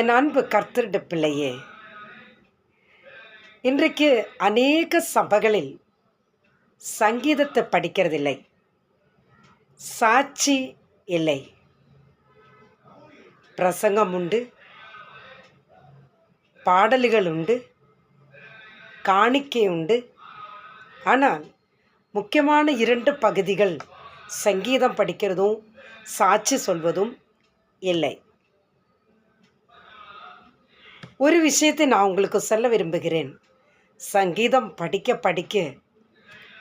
என் அன்பு கர்த்தருட பிள்ளையே இன்றைக்கு அநேக சபைகளில் சங்கீதத்தை படிக்கிறதில்லை சாட்சி இல்லை. பிரசங்கம் உண்டு பாடல்கள் உண்டு காணிக்கை உண்டு. ஆனால் முக்கியமான இரண்டு பகுதிகள் சங்கீதம் படிக்கிறதும் சாட்சி சொல்வதும் இல்லை. ஒரு விஷயத்தை நான் உங்களுக்கு சொல்ல விரும்புகிறேன். சங்கீதம் படிக்க படிக்க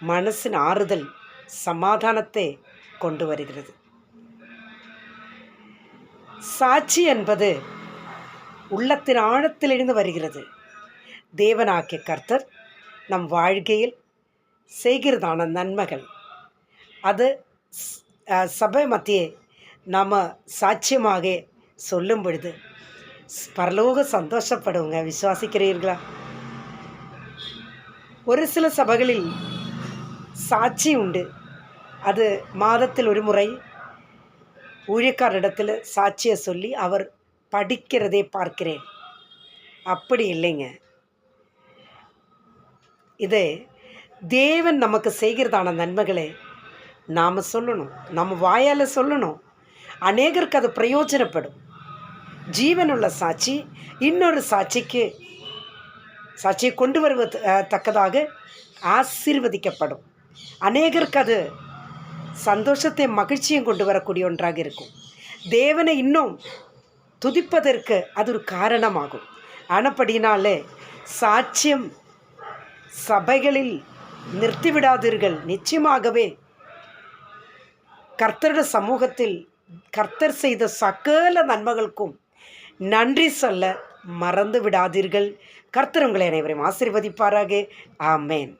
மனசின் ஆறுதல் சமாதானத்தை கொண்டு வருகிறது. சாட்சி என்பது உள்ளத்தின் ஆழத்திலிருந்து வருகிறது. தேவனாக்கிய கர்த்தர் நம் வாழ்க்கையில் செய்கிறதான நன்மைகள். அது சபை மத்தியே நாம் சாட்சியமாக சொல்லும் பொழுது பரலோக சந்தோஷப்படுவோங்க விசுவாசிக்கிறீர்களா? ஒரு சில சபைகளில் சாட்சி உண்டு. அது மாதத்தில் ஒரு முறை ஊழியக்காரிடத்தில் சாட்சியை சொல்லி அவர் படிக்கிறதே பார்க்கிறேன். அப்படி இல்லைங்க. இது தேவன் நமக்கு செய்கிறதான நன்மைகளை நாம் சொல்லணும். நம்ம வாயால் சொல்லணும். அநேகருக்கு அது பிரயோஜனப்படும். ஜீவனுள்ள சாட்சி இன்னொரு சாட்சிக்கு சாட்சியை கொண்டு வருவது தக்கதாக ஆசீர்வதிக்கப்படும். அநேகருக்கு அது சந்தோஷத்தை மகிழ்ச்சியும் கொண்டு வரக்கூடிய ஒன்றாக இருக்கும். தேவனை இன்னும் துதிப்பதற்கு அது ஒரு காரணமாகும். ஆனப்படினாலே சாட்சியம் சபைகளில் நிறுத்திவிடாதீர்கள். நிச்சயமாகவே கர்த்தருடைய சமூகத்தில் கர்த்தர் செய்த சகல நன்மைகளுக்கும் நன்றி சொல்ல மறந்து விடாதீர்கள் கர்த்தர் உங்களை அனைவரையும் ஆசிர்வதிப்பாராக. ஆமேன்.